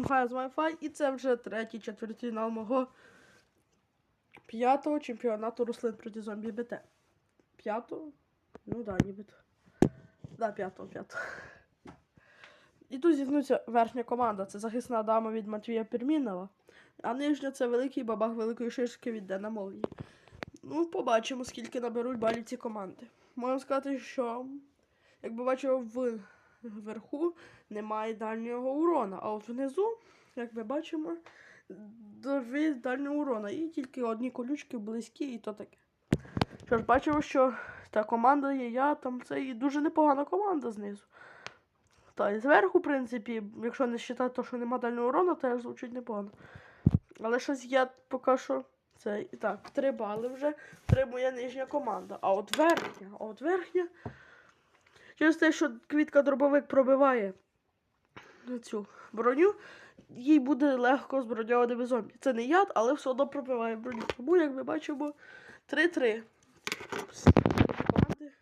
Team High з Wi-Fi, і це вже третій четвертьфінал мого п'ятого чемпіонату рослин проти зомбі БТ. П'ятого? Ну да, нібито. Да, п'ятого, п'ятого. І тут зіткнуться верхня команда. Це захисна дама від Матвія Пермінова. А нижня це великий бабах великої шишки від Дена Молні. Ну, побачимо, скільки наберуть балів ці команди. Можу сказати, що, як бачив, в вверху немає дальнього урона, а от внизу, як ми бачимо, дові дальнього урона. І тільки одні колючки близькі, і то таке. Що ж, бачимо, що та команда є я, там це і дуже непогана команда знизу. Та і зверху, в принципі, якщо не вважати, то, що нема дальнього урону, теж звучить непогано. Але щось я поки що. Це і так, три бали вже. Три моя нижня команда. А от верхня, а от верхня. Через те, що квітка дробовик пробиває цю броню, їй буде легко зброньованими зомбі. Це не яд, але все одно пробиває броню. Тому, як ми бачимо, 3-3. Команди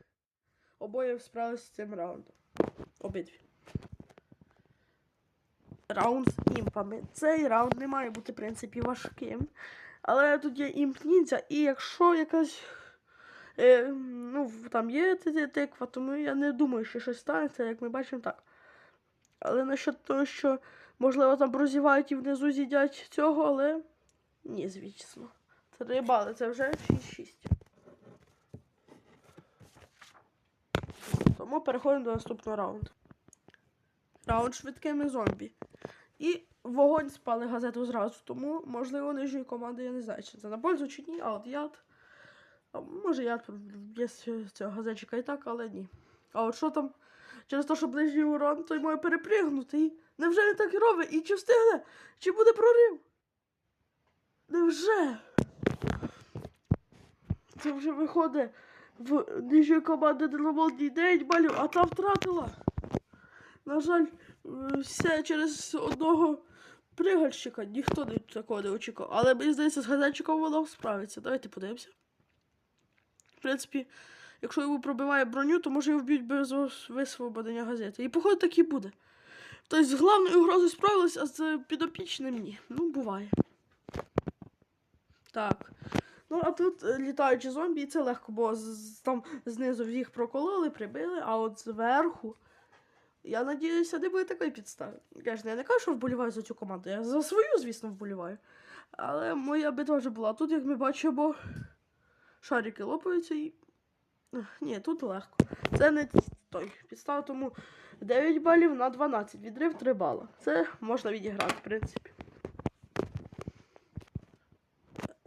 обоє справилися з цим раундом. Обидві. Раунд з імпами. Цей раунд не має бути, в принципі, важким. Але тут є імп ніндзя, і якщо якась. Е, ну, там є тиква, тому я не думаю, що щось станеться, як ми бачимо так. Але насчет того, що, можливо, там прозівають і внизу з'їдять цього, але ні, звісно. Три бали, це вже 6-6. Тому переходимо до наступного раунду. Раунд швидкими зомбі. І вогонь спали газету зразу, тому, можливо, нижньої команди я не знаю, чи це на пользу чи ні, а от яд. Може яд є цього газетчика і так, але ні. А от що там через те, що ближній урон, той має перепригнути. Невже він так робить? І чи встигне? Чи буде прорив? Невже? Це вже виходить в нижньої команди Деломолді 9 балів, а та втратила. На жаль, все через одного пригальщика. Ніхто такого не очікував. Але мені здається, з газетчиком воно справиться. Давайте подивимося. В принципі, якщо йому пробиває броню, то може його вб'ють без висвободення газети. І походу так і буде. Тобто з головною угрозою справились, а з підопічним ні. Ну, буває. Так. Ну, а тут е, літаючі зомбі, і це легко, бо там знизу їх прокололи, прибили, а от зверху. Я надіюся, не буде такої підстави. Звісно, я не кажу, що вболіваю за цю команду. Я за свою, звісно, вболіваю. Але моя битва вже була. Тут, як ми бачимо, шарики лопаються і. Ні, тут легко. Це не той підстава, тому 9 балів на 12. Відрив 3 бала. Це можна відіграти, в принципі.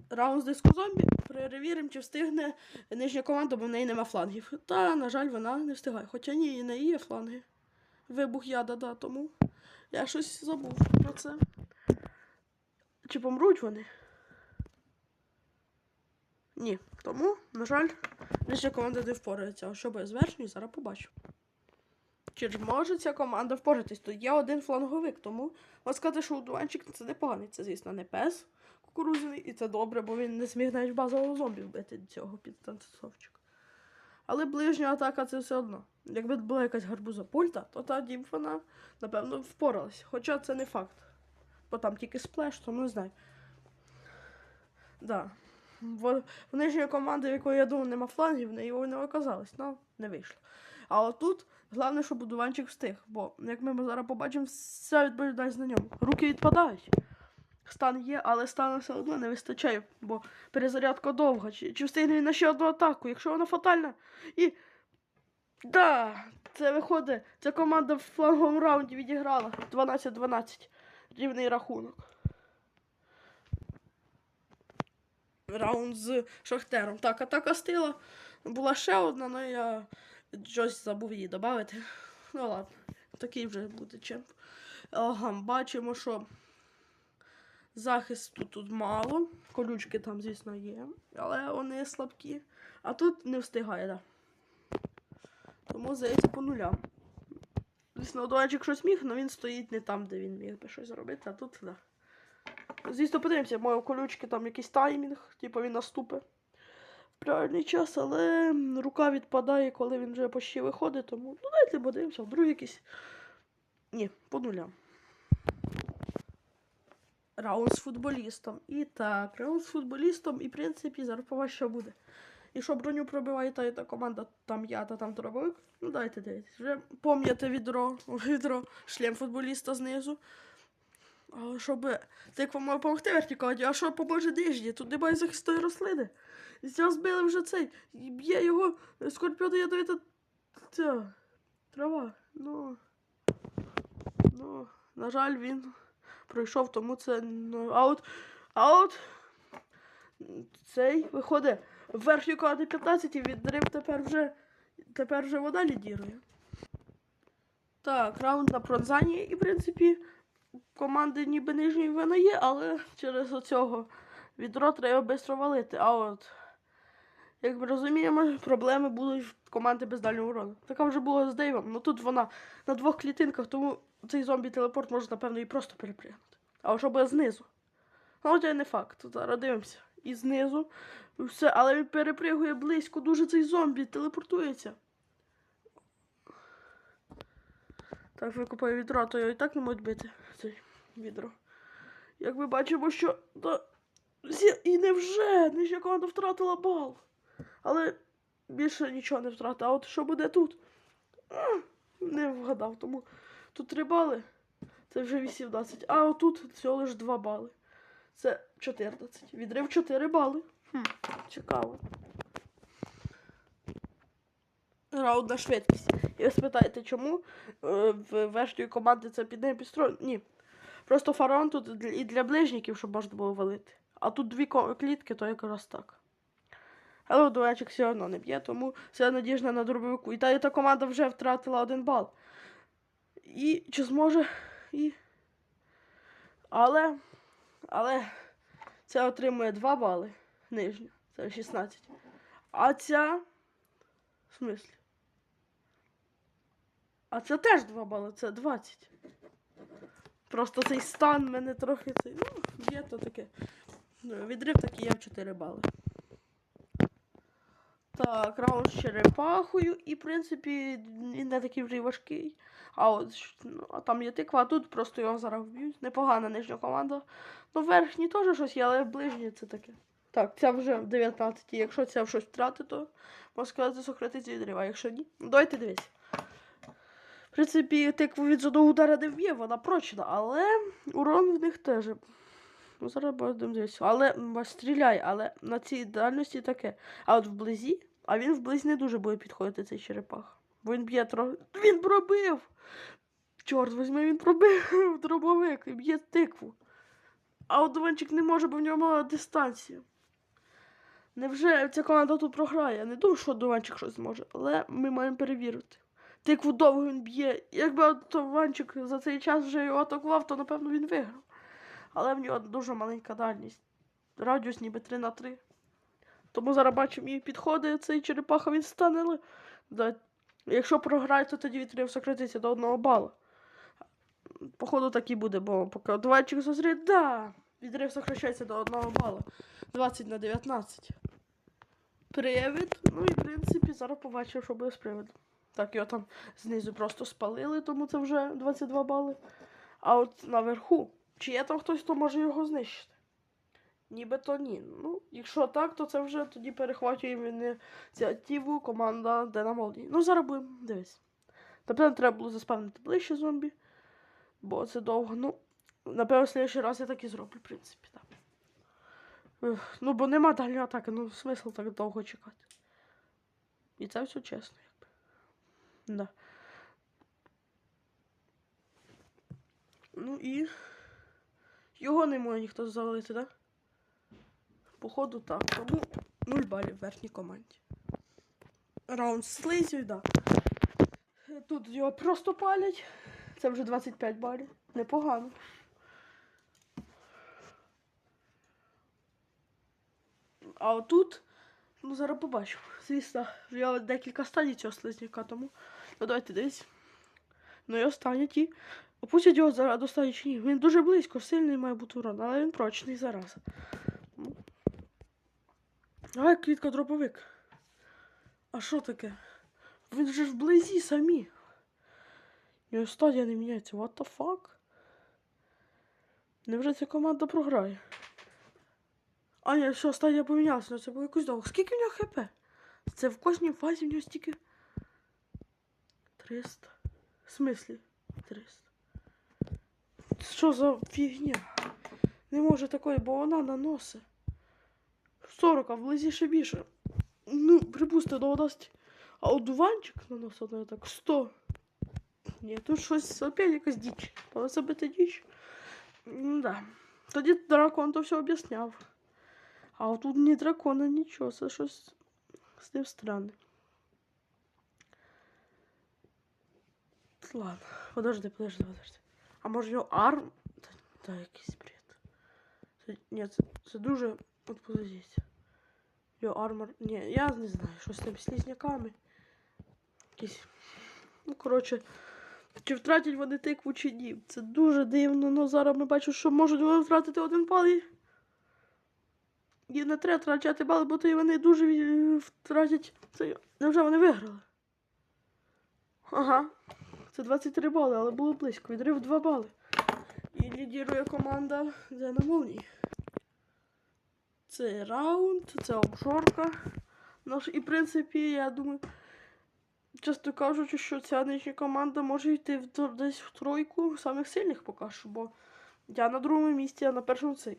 Раунд з диску зомбі. Перевіримо, чи встигне нижня команда, бо в неї нема флангів. Та, на жаль, вона не встигає. Хоча ні, і не є фланги. Вибух яда, да, тому я щось забув про це. Чи помруть вони? Ні. Тому, на жаль, нижня команда не впорається. А що буде з верхньою, зараз побачу. Чи ж може ця команда впоратись? Тут є один фланговик, тому можна сказати, що удуванчик це непоганий. Це, звісно, не пес кукурузяний, і це добре, бо він не зміг навіть базового зомбі вбити цього підтанцовчика. Але ближня атака це все одно. Якби була якась гарбуза пульта, то тоді б вона, напевно, впоралась. Хоча це не факт. Бо там тільки сплеш, то не знаю. Да. В, нижньої команди, в якої я думав, нема флангів, в неї не оказалось, ну, не вийшло. А отут, головне, щоб будуванчик встиг, бо, як ми зараз побачимо, вся відповідальність на ньому. Руки відпадають. Стан є, але стану все одно не вистачає, бо перезарядка довга. Чи, чи встигне він на ще одну атаку? Якщо вона фатальна. І. Да! Це виходить. Ця команда в фланговому раунді відіграла 12-12. Рівний рахунок. Раунд з Шахтером. Так, атака стила. Була ще одна, але я щось забув її додати. Ну ладно, такий вже буде чемп. Ага, бачимо, що захисту тут мало. Колючки там, звісно, є, але вони слабкі. А тут не встигає, так. Тому здається по нулям. Звісно, Дуанчик щось міг, але він стоїть не там, де він міг би щось зробити, а тут, так. Звісно, подивимося, мої у колючки там якийсь таймінг, типу він наступить в правильний час, але рука відпадає, коли він вже почти виходить, тому ну дайте подивимося, вдруг якийсь. Ні, по нулям. раунд з футболістом. І так, раунд з футболістом, і в принципі, зараз що буде. І що броню пробиває та і та команда, там я, та там дробовик. Ну дайте дивитись. Вже пам'ятаєте відро, відро, шлем футболіста знизу. А щоб тиква може допомогти вертикаді, а що поможе нижній? Тут немає захистої рослини. І цього збили вже цей. Б'є його скорпіони ядовита ця трава. Ну. Ну, на жаль, він пройшов, тому це ну, аут. Аут. Цей виходить в верхню коди 15 і відрив тепер вже. Тепер вже вода лідірує. Так, раунд на пронзанні, і в принципі команди ніби нижньої вина є, але через оцього відро треба швидко валити. А от, як ми розуміємо, проблеми будуть в команди без дальнього урону. Така вже була з Дейвом. Ну тут вона на двох клітинках, тому цей зомбі-телепорт може, напевно, і просто перепригнути. А що буде знизу? Ну, це не факт. Зараз дивимося. І знизу. Все, але він перепригує близько, дуже цей зомбі телепортується. Так, викупаю відро, то його і так не можуть бити. Відро. Як ми бачимо, що. І невже! Нижня команда втратила бал. Але більше нічого не втратила. А от що буде тут? Не вгадав, тому тут 3 бали. Це вже 18. А отут всього лише 2 бали. Це 14. Відрив 4 бали. Хм, цікаво. Раунд на швидкість. І ви спитаєте, чому е, в верхньої команди це під нею підстроєно? Ні. Просто фараон тут і для ближніків, щоб можна було валити. А тут дві клітки, то якраз так. Але дуечик все одно не б'є, тому вся надіжна на дробовику. І та, і та команда вже втратила один бал. І чи зможе. І... Але. Але ця отримує 2 бали. Нижня. Це 16. А ця. В смислі? А це теж 2 бали, це 20. Просто цей стан мене трохи цей. Ну, є то таке. Ну, Відрив такий є в 4 бали. Так, раунд з черепахою, і, в принципі, він не такий вже й важкий. А от ну, а там є тиква, а тут просто його зараз вб'ють. Непогана нижня команда. Ну, верхній теж щось є, але ближній це таке. Так, ця вже в 19. Якщо ця в щось втратить, то можна сказати, сократиться відрив, а якщо ні, ну давайте дивись. В принципі, тикву від жодного удара не вб'є, вона прочна, але урон в них теж. Ну, зараз будемо дивитися. Але стріляй, але на цій дальності таке. А от вблизі, а він вблизі не дуже буде підходити цей черепах. Бо він б'є трохи. Він пробив! Чорт возьми, він пробив дробовик і б'є тикву. А от Дуванчик не може, бо в нього мала дистанція. Невже ця команда тут програє? Я не думаю, що Дуванчик щось зможе, але ми маємо перевірити. Тикву довго він б'є. Якби от за цей час вже його атакував, то напевно він виграв. Але в нього дуже маленька дальність. Радіус ніби 3 на 3. Тому зараз бачимо, і підходить цей черепаха, він стане. Якщо програє, то тоді відрив сократиться до одного бала. Походу так і буде, бо поки Двайчик зазріє, да, відрив сокращається до одного бала. 20 на 19. Привід. Ну і в принципі зараз побачив, що буде з приводом. Так, його там знизу просто спалили, тому це вже 22 бали. А от наверху, чи є там хтось, хто може його знищити? Нібито ні. Ну, якщо так, то це вже тоді перехвачує ініціативу команда Динамолді. Ну, зараз будемо дивись. Напевно, треба було заспавнити ближче зомбі, бо це довго. Ну, напевно, в следующий раз я так і зроблю, в принципі, так. Ну, бо нема дальньої атаки, ну смисл так довго чекати. І це все чесно. Да. Ну і. Його не може ніхто завалити, так? Походу так. Тому 0 балів в верхній команді. Раунд з слизью, да. Тут його просто палять. Це вже 25 балів. Непогано. А отут, ну зараз побачимо. Звісно, я декілька стадій цього слизняка, тому. Ну давайте дивись. Ну і останні ті. Опустять його зараз до ні. Він дуже близько, сильний має бути урон, але він прочний зараз. Ну. Ай, клітка дроповик. А що таке? Він же ж вблизі самі. Його стадія не міняється. What the fuck? Невже ця команда програє? А ні, все, стадія помінялася, ну це було якось довго. Скільки в нього хп? Це в кожній фазі в нього стільки. 300. В смислі? 300. Що за фігня? Не може такої, бо вона наносить. 40, а вблизі ще більше. Ну, припустимо, дасть. А одуванчик наносить не так 100. Ні, тут щось опять якась діч. Забити діч. Ну да. Тоді дракон то все об'ясняв. А тут ні дракона, нічого, це щось з ним странне. Ладно, подожди, подожди, подожди. А може його арм? Та, та якийсь бред. Це, ні, це, дуже. От подождіть. Його армор. Ні, я не знаю, що з тим слізняками. Якісь. Ну, коротше, чи втратять вони тикву чи ні. Це дуже дивно, ну зараз ми бачимо, що можуть вони втратити один бал і. І не треба втрачати бали, бо то і вони дуже е, втратять. Це... Невже вони виграли? Ага. Це 23 бали, але було близько. Відрив 2 бали. І лідірує команда молнії. Це раунд, це обжорка. Наш, і в принципі, я думаю, часто кажучи, що ця нижня команда може йти в, десь в тройку самих сильних поки що, бо я на другому місці, а на першому цей.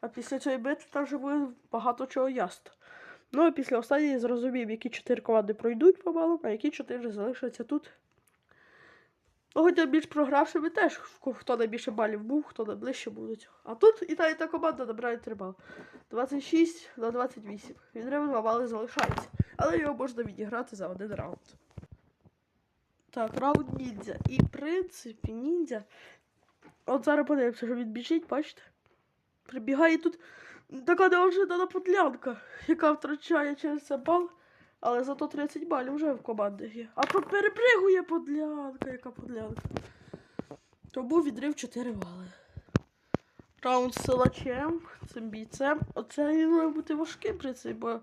А після цієї битви там вже буде багато чого ясно. Ну а після останньої зрозумів, які чотири команди пройдуть по балам, а які чотири залишаться тут. Хоча більш програвшими теж, хто найбільше балів був, хто найближче цього. А тут і та, і та команда набирає 3 бали. 26 на 28. Відрив 2 бали залишається. Але його можна відіграти за один раунд. Так, раунд ніндзя. І в принципі, ніндзя. От зараз подивимося, що він біжить, бачите? Прибігає тут така неожиданна подлянка, яка втрачає через це бал. Але зато 30 балів вже в команди є. А то перепригує подлянка, яка подлянка. Тому відрив 4 бали. Раунд з силачем, цим бійцем. Оце він має бути важким при бо.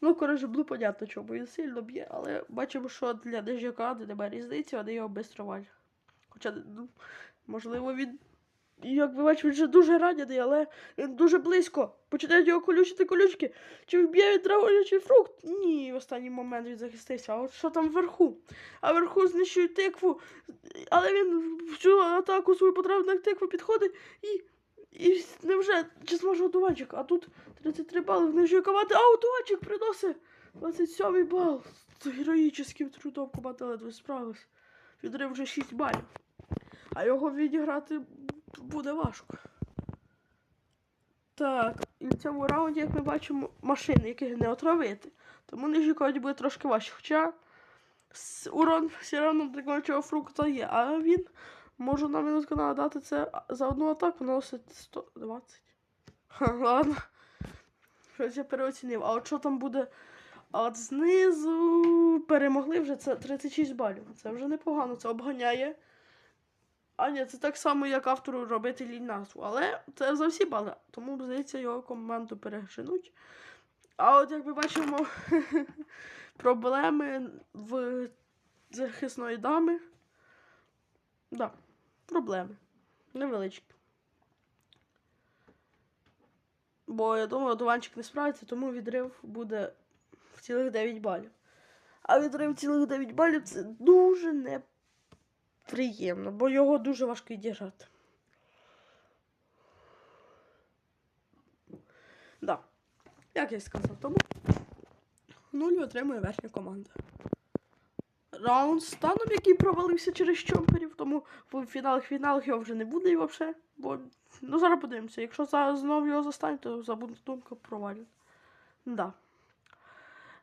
Ну, коротше, було понятно, чому він сильно б'є, але бачимо, що для Дежака немає різниці, вони його швидко валять. Хоча, ну, можливо, він. Як ви бачите, він вже дуже ранений, але він дуже близько. Починають його колючити колючки. Чи вб'є він драгонячий фрукт? Ні, в останній момент він захистився. А от що там вверху? А вверху знищують тикву, але він в цю атаку свою потрапив на тикву підходить і. І невже чи зможе одуванчик? А тут 33 бали в нижньої команди, а одуванчик приносить 27 бал. З героїчним трудом команда ледве справилась. Відрив вже 6 балів. А його відіграти буде важко. Так, і в цьому раунді, як ми бачимо, машини, яких не отравити. Тому нижній команді буде трошки важче. Хоча урон все одно драконячого фрукта є, а він може на минутку нагадати це за одну атаку наносить 120. Ха, ладно. Щось я переоцінив. А от що там буде? А от знизу перемогли вже це 36 балів. Це вже непогано, це обганяє. А ні, це так само, як автору робити лінь назву. Але це за всі бали. Тому, здається, його команду переженуть. А от як ми бачимо, проблеми в захисної дами. Да, проблеми. Невеличкі. Бо я думаю, одуванчик не справиться, тому відрив буде в цілих 9 балів. А відрив цілих 9 балів це дуже неприємно, бо його дуже важко відіграти. Да. Як я сказав, тому нуль отримує верхня команда. Раунд з станом, який провалився через чомперів, тому в фіналах фіналах його вже не буде і взагалі. Бо ну зараз подивимося. Якщо знову його застануть, то забуде думка провалять. Да.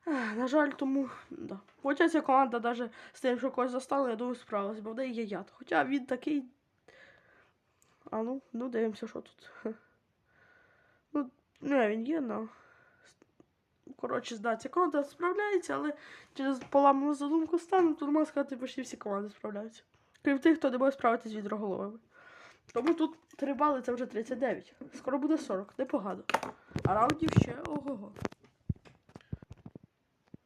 На жаль, тому да. Хоча ця команда навіть з тим, що когось застала, я думаю, справилась, бо в неї є яд. Хоча він такий. А ну, ну дивимося, що тут. Ну, не, він є, но. Коротше, да, ця команда справляється, але через поламану задумку стану, то можна сказати, почти всі команди справляються. Крім тих, хто не може справитись від відроголовими. Тому тут 3 бали це вже 39. Скоро буде 40, непогано. А раундів ще ого-го.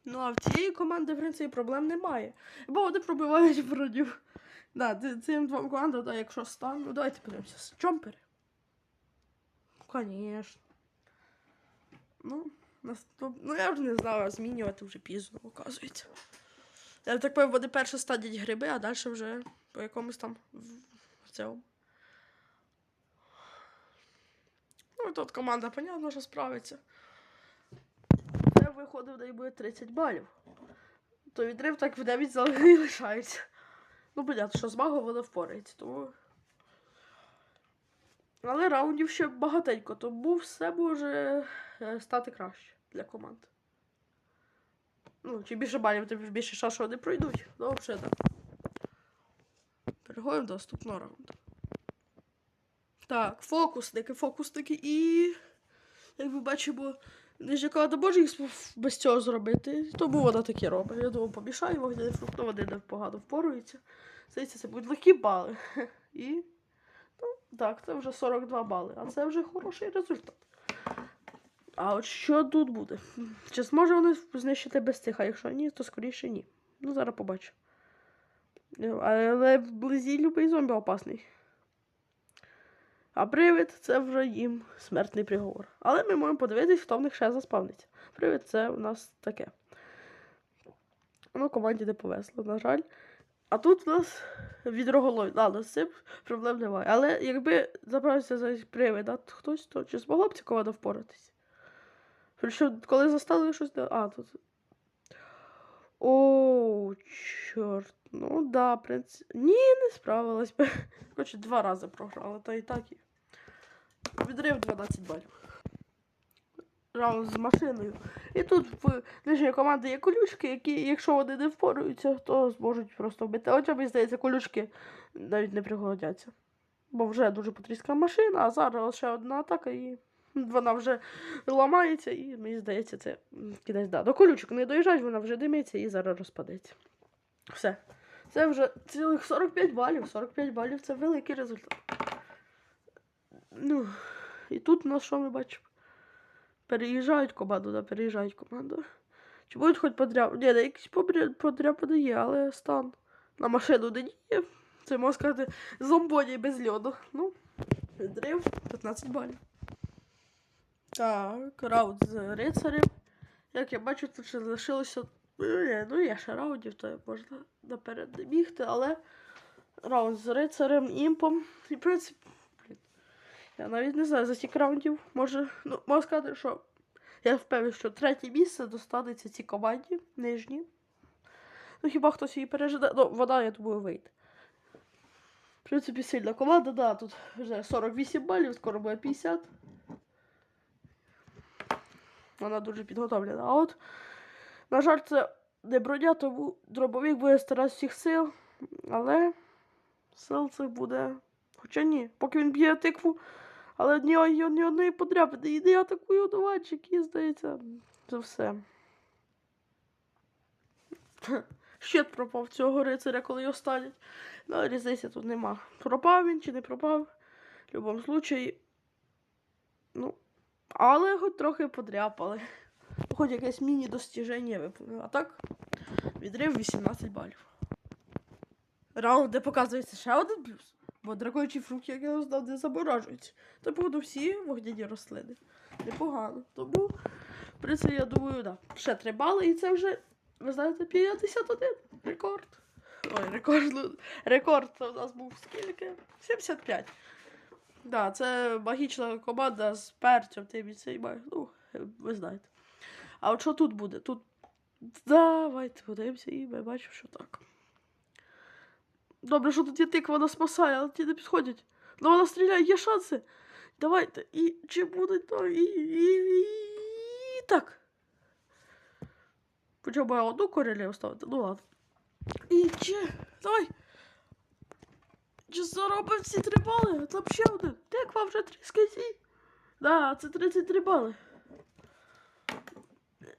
Ну а в цієї команди, в принципі, проблем немає. Бо вони пробивають броню. Да, цим двом командам, да, якщо стан, ну давайте подивимося. Чомпери. Конечно. Ну, наступ... ну я вже не знаю, змінювати вже пізно, оказується. Я так пам'ятаю, вони перше стадять гриби, а далі вже по якомусь там в цьому. Ну, тут команда, понятно, що справиться. Це виходить, в неї буде 30 балів. То відрив так в 9 залишається. Ну, понятно, що з магом вона впорається, тому. Але раундів ще багатенько, тому все може е, стати краще для команд. Ну, чим більше балів, тим більше що вони пройдуть. Ну, взагалі так. Переходимо до наступного раунду. Так, фокусники, фокусники і. Як ми бачимо, Не може їх без цього зробити, тому вона таке робить. Я думаю, помішаю вогняний фрукт, вони непогано впоруються. Здається, це будуть легкі бали. І. Ну, так, це вже 42 бали, а це вже хороший результат. А от що тут буде? Чи зможе вони знищити без цих, а якщо ні, то скоріше ні. Ну, зараз побачу. Але вблизі любий зомбі опасний. А привид це вже їм смертний приговор. Але ми можемо подивитись, хто в них ще заспавниться. Привид це у нас таке. Ну, команді не повезло, на жаль. А тут у нас відроголой. Ладно, з цим проблем немає. Але якби забрався за привид, а хтось, то чи змогла б ця команда впоратись? Причому, коли застали щось. А, тут. О, чорт. Ну да, в принципі. Ні, не справилась. Коротше, два рази програла, та і так і. Відрив 12 балів. Раунд з машиною. І тут в нижньої команди є колючки, які, якщо вони не впораються, то зможуть просто вбити. Хоча, мені здається, колючки навіть не пригодяться. Бо вже дуже потріска машина, а зараз ще одна атака і вона вже ламається, і мені здається, це кінець. Да. До колючок не доїжджають, вона вже димиться і зараз розпадеться. Все. Це вже цілих 45 балів. 45 балів це великий результат. Ну, і тут у нас що ми бачимо? Переїжджають команду, да, переїжджають команду. Чи будуть хоч подряд? Ні, да, якісь подря- подряпини є, але стан на машину не діє. Це можна сказати зомбоні без льоду. Ну, дрив 15 балів. Так, раунд з рицарем. Як я бачу, тут ще залишилося. Ну, ну є ще раундів, то можна наперед не бігти, але раунд з рицарем, імпом. І в принципі, блін, я навіть не знаю, за стільки раундів може. Ну, можна сказати, що я впевнений, що третє місце достанеться цій команді нижній. Ну, хіба хтось її пережиде. Ну, вона, я думаю, вийде. В принципі, сильна команда, да, тут вже 48 балів, скоро буде 50. Вона дуже підготовлена. А от, на жаль, це не броня, тому дробовик буде старатися всіх сил, але сил цих буде. Хоча ні, поки він б'є тикву, але ні, ні, ні одної подряпини. І не атакує одуванчик, і здається, це все. Щит пропав цього рицаря, коли його ставлять. Ну, різниці тут нема. Пропав він чи не пропав. В будь-якому случаї. Ну, але хоч трохи подряпали. Хоч якесь міні-достіження виповнили. А так, відрив 18 балів. Раунд, де показується ще один плюс. Бо драконячий фрукт, як я знав, не заморажується. Та походу всі вогняні рослини. Непогано. Тому, в принципі, я думаю, да. Ще 3 бали, і це вже, ви знаєте, 51. Рекорд. Ой, рекорд. ну, Рекорд це у нас був скільки? 75. Да, це магічна команда з перцем тим і цей маг. Ну, ви знаєте. А от що тут буде? Тут. Давайте подивимося і ми бачимо, що так. Добре, що тут є тиква, вона спасає, але ті не підходять. Ну вона стріляє, є шанси. Давайте. І чи буде то і, і, і, і так. Почав я одну корелію ставити, ну ладно. І чи. Давай. Чи заробив ці три бали? Там ще один. Тиква вже тріскаті. Да, це 33 бали.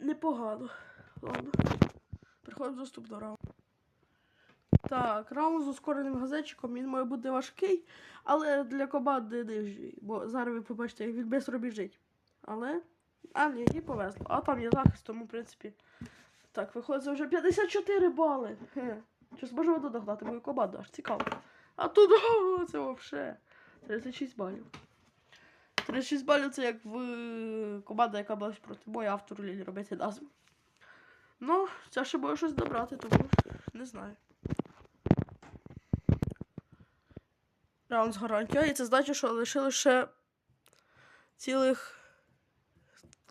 Непогано. Ладно. Переходимо до наступного раунду. Так, раунд з ускореним газетчиком, він має бути важкий, але для команди нижній. Бо зараз ви побачите, як він швидко біжить. Але. А, ні, їй повезло. А там є захист, тому, в принципі. Так, виходить вже 54 бали. Чи зможе вона догнати мою команду? Аж цікаво. А тут о, це взагалі 36 балів. 36 балів це як в е, команда, яка була проти бою автору Лілі робити назву. Ну, це ще може щось добрати, тому не знаю. Раунд з гарантією, і це значить, що лишили ще цілих.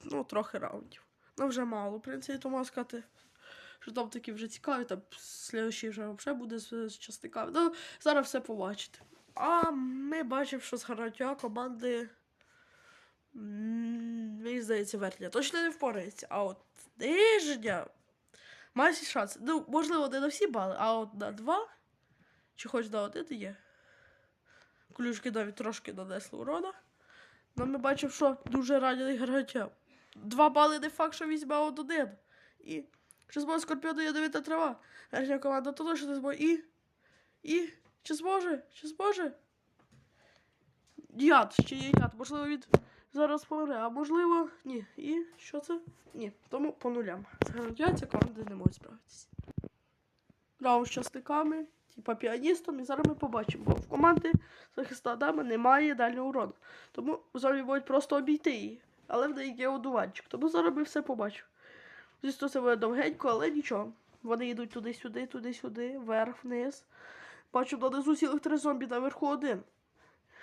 Ну, трохи раундів. Ну, вже мало, в принципі, то можна сказати, що там такі вже цікаві, там слідчий вже взагалі буде з, з частиками. Ну, зараз все побачите. А ми бачимо, що з гарантія команди. Мені здається, верхня. Точно не впорається. А от нижня. Має всі шанси. Ну, можливо, не на всі бали, а от на два. Чи хоч на один є. Ключки навіть трошки нанесли урона. Ну, ми бачимо, що дуже ранений гарантія. Два бали не факт, що візьме от один. І чи зможе Скорпіону ядовита трава? Верхня команда то точно не зможе. І. І. Чи зможе? Чи зможе? Яд, ще є яд. Можливо, він зараз помре, а можливо, ні. І що це? Ні. Тому по нулям. Гарантія, ця не може справитися. Раунд з частиками, типа піаністом, і зараз ми побачимо, бо в команди захиста Адама немає дальнього урону. Тому зараз будуть просто обійти її. Але в неї є одуванчик. Тому зараз ми все побачимо. Звісно, це буде довгенько, але нічого. Вони йдуть туди-сюди, туди-сюди, вверх, вниз. Бачу, донизу цілих три зомбі, наверху один.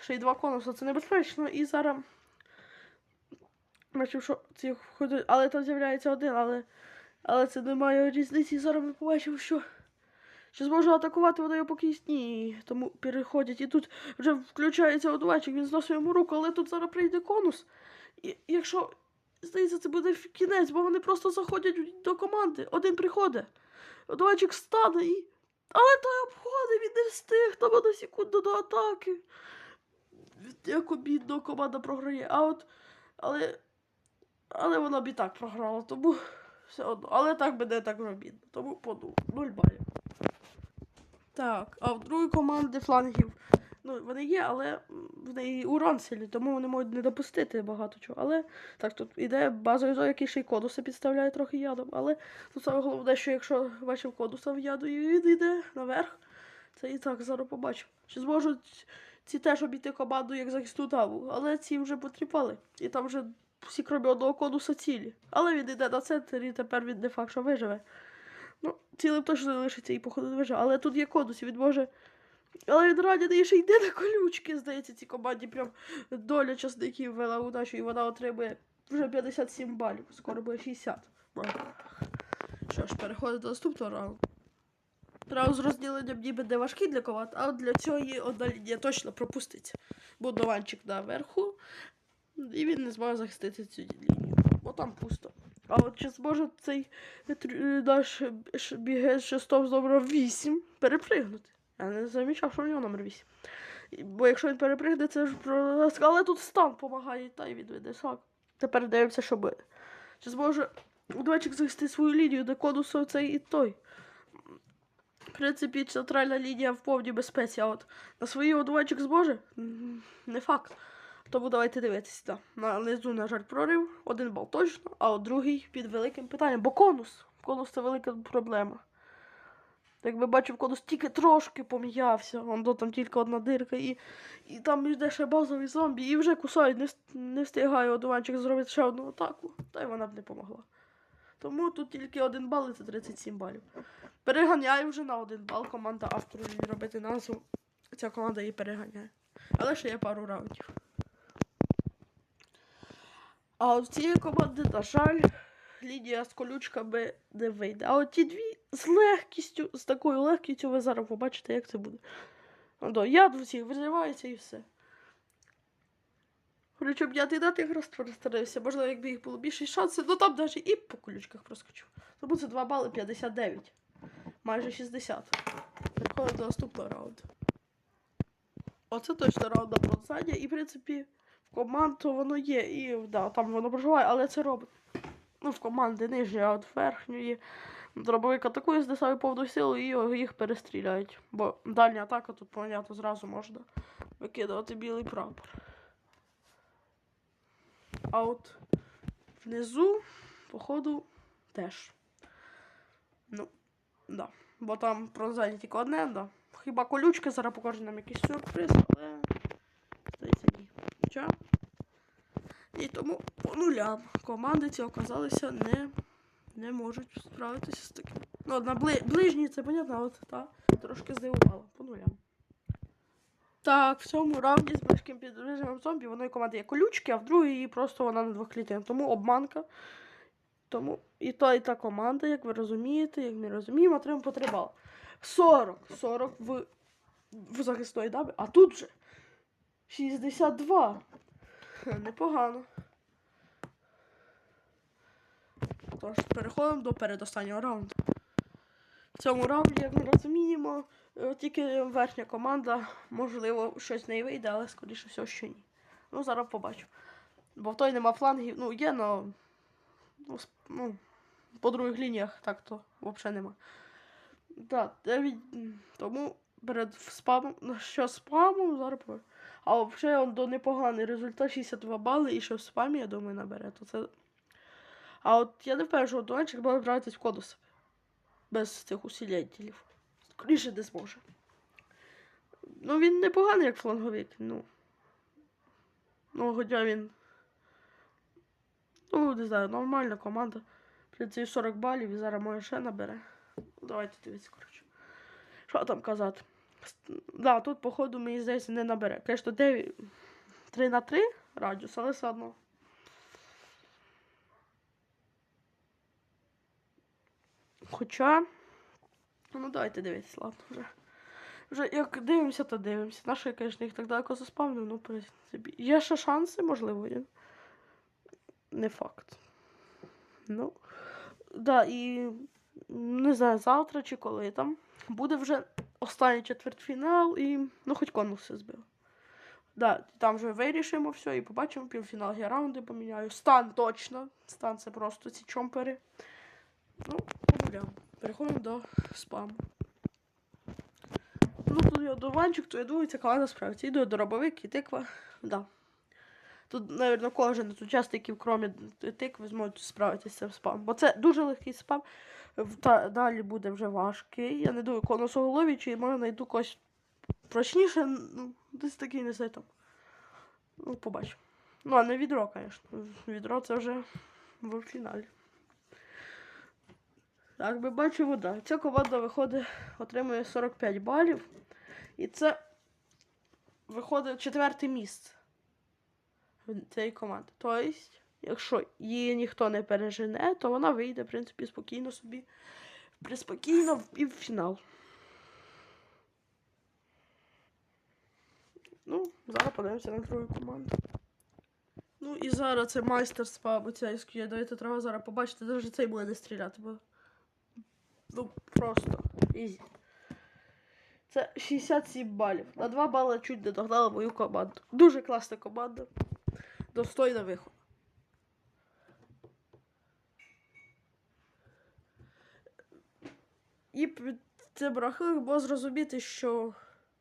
Ще й два конуса, це небезпечно. І зараз. Бачив, що ці ходять. Але там з'являється один, але. Але це не має різниці. І зараз ми побачимо, що. Чи зможу атакувати вони поки ні. Тому переходять. І тут вже включається одувачик, він зносить йому руку, але тут зараз прийде конус. І якщо. Здається, це буде кінець, бо вони просто заходять до команди. Один приходить. Одувачик стане і. Але той обходить, він не встиг, там одна секунда до атаки. Як обідно команда програє. А от. Але. Але вона б і так програла, тому все одно. Але так би не так обідно. Тому по нуль. Нуль балів. Так, а в другої команди флангів. Ну, вони є, але в неї урон сильний, тому вони можуть не допустити багато чого. Але так, тут іде базовий зон, який ще й кодуса підставляє трохи ядом. Але тут саме головне, що якщо бачив кодуса в яду і він йде наверх, це і так зараз побачимо. Чи зможуть ці теж обійти команду як захисну таву, але ці вже потріпали. І там вже всі крім одного кодуса цілі. Але він йде на центр і тепер він не факт, що виживе. Ну, цілим точно залишиться і походу не виживе. Але тут є кодус, і він може. Але ранений ще йде на колючки, здається, цій команді прям доля часників вела удачу, і вона отримує вже 57 балів, скоро буде 60. балів. Що ж, переходимо до наступного раунду. Раунд з розділенням ніби не важкий для команд, а для цього є одна лінія точно пропуститься. Бо дованчик наверху, і він не зможе захистити цю лінію. Бо там пусто. А от чи зможе цей наш бігець шестов з номером 8 перепригнути? Я не замічав, що в нього номер 8. Бо якщо він перепригне, це ж про. Але тут стан допомагає, та й відведе шаг. Тепер дивимося, що буде. Чи зможе удвечик захистити свою лінію, де конусу цей і той. В принципі, центральна лінія в повній безпеці, а от на свої одувачик зможе? Не факт. Тому давайте дивитися. Да. На низу, на жаль, прорив. Один бал точно, а от другий під великим питанням. Бо конус. Конус це велика проблема. Якби бачив, конус тільки трошки пом'явся. Вон до там тільки одна дирка, і, і там йде ще базовий зомбі, і вже кусають, не, не встигає одуванчик зробити ще одну атаку, та й вона б не помогла. Тому тут тільки один бал і це 37 балів. Переганяє вже на один бал команда автору робити назву. Ця команда її переганяє. Але ще є пару раундів. А от цієї команди, на жаль, лінія з колючками не вийде. А от ті дві з легкістю, з такою легкістю ви зараз побачите, як це буде. До, яд в усіх і все. Причому я не на тих розпоставився, можливо, якби їх було більше шансів, ну там навіть і по колючках проскочив. Тому це 2 бали 59. Майже 60. Переходимо до наступного раунду. Оце точно раунд на бронзання, і в принципі в команд то воно є, і да, там воно проживає, але це робить. Ну, в команди а от верхньої. Дробовик атакує з десаю повну силу і їх перестріляють. Бо дальня атака тут, понятно, зразу можна викидувати білий прапор. А от внизу, походу, теж. Ну, да. бо там про задні тільки одне, да. Хіба колючки зараз покажу нам якийсь сюрприз, але здається ні. Хоча. І тому по нулям команди ці оказалися не, не можуть справитися з таким. Ну, на бли... ближній, це понятно, а от та трошки здивувала по нулям. Так, в цьому раунді з важким підрежимом зомбі в одної команди є колючки, а в другій просто вона на двох клітин. Тому обманка. Тому і та, і та команда, як ви розумієте, як ми розуміємо, отримуємо по 3 бали. 40. 40 в, в захисної дамі, а тут же 62. Непогано. Тож, переходимо до передостаннього раунду. В цьому раунді, як ми розуміємо, е, тільки верхня команда, можливо, щось не вийде, але скоріше всього, що ні. Ну, зараз побачу. Бо в той нема флангів, ну, є, но, ну, ну, по других лініях так то взагалі нема. Так, 9, м, тому перед спамом, що спамом, зараз по- А взагалі он до непоганий результат 62 бали і що в спамі, я думаю, набере. То це... А от я не впевнений, що Дончик буде гратись в кодус без цих усилителів. Скоріше не зможе. Ну, він непоганий, як фланговик, ну. Ну, хоча він. Ну, не знаю, нормальна команда. При цій 40 балів і зараз може ще набере. Давайте дивіться, коротше. Що там казати? Да, тут, походу, мені здається, не набере. 9... 3 на 3 радіус, але все одно. Хоча. Ну, давайте дивитися, ладно вже. Вже як дивимося, то дивимося. Наше, я, звісно, їх так далеко заспавнив, ну, в принципі. Є ще шанси, можливо, є. Не факт. Ну. Да, і не знаю, завтра чи коли там. Буде вже останній четвертьфінал і. Ну, хоч конуси збив. Да, там вже вирішимо все і побачимо півфінал. Я раунди поміняю. Стан точно. Стан це просто ці чомпери. Ну, погуляємо. Переходимо до спаму. Ну, тут є одуванчик, то я думаю, ця команда справиться. Іду дробовик і тиква. Да. Тут, мабуть, кожен з учасників, крім тикви, зможуть справитися з спамом. Бо це дуже легкий спам. Та, далі буде вже важкий. Я не думаю, конусоголові, чи може знайду когось прочніше. Ну, десь такий не там. Ну, побачимо. Ну, а не відро, звісно. Відро це вже в фіналі. Так, ми бачимо, да. Ця команда виходить, отримує 45 балів. І це виходить четверте місце цієї команди. Тобто, якщо її ніхто не пережене, то вона вийде, в принципі, спокійно собі. Приспокійно в півфінал. Ну, зараз подивимося на другу команду. Ну і зараз це майстерство іскія. Давайте треба зараз побачити, навіть цей буде не стріляти, бо. Ну, просто ізі. Це 67 балів. На 2 бали чуть не догнала мою команду. Дуже класна команда. Достойна виходу. І під цим рахунком зрозуміти, що.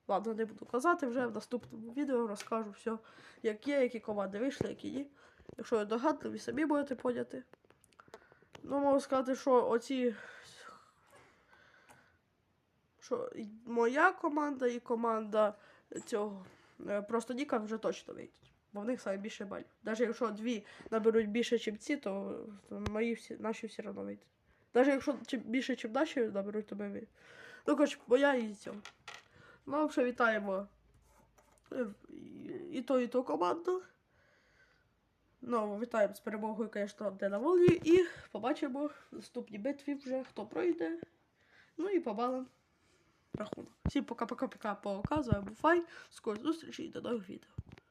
Ладно, не буду казати, вже в наступному відео розкажу все, як є, які команди вийшли, які ні. Якщо ви догадливі, самі будете поняти. Ну, можу сказати, що оці. Що і моя команда і команда цього е, просто Ніка вже точно вийдуть. Бо в них саме більше балів. Навіть якщо дві наберуть більше, ніж ці, то мої всі, наші все одно вийдуть. Навіть якщо більше, ніж наші наберуть, то ми. Ну, коротше, моя і цього. Ну, вже вітаємо е, і- ту, і ту команду. Ну, вітаємо з перемогою, звісно, де на волі. І побачимо в наступній битві вже, хто пройде. Ну і побалам рахунок. Всім пока-пока-пока показує буфай. Скоро зустрічі і до нових відео.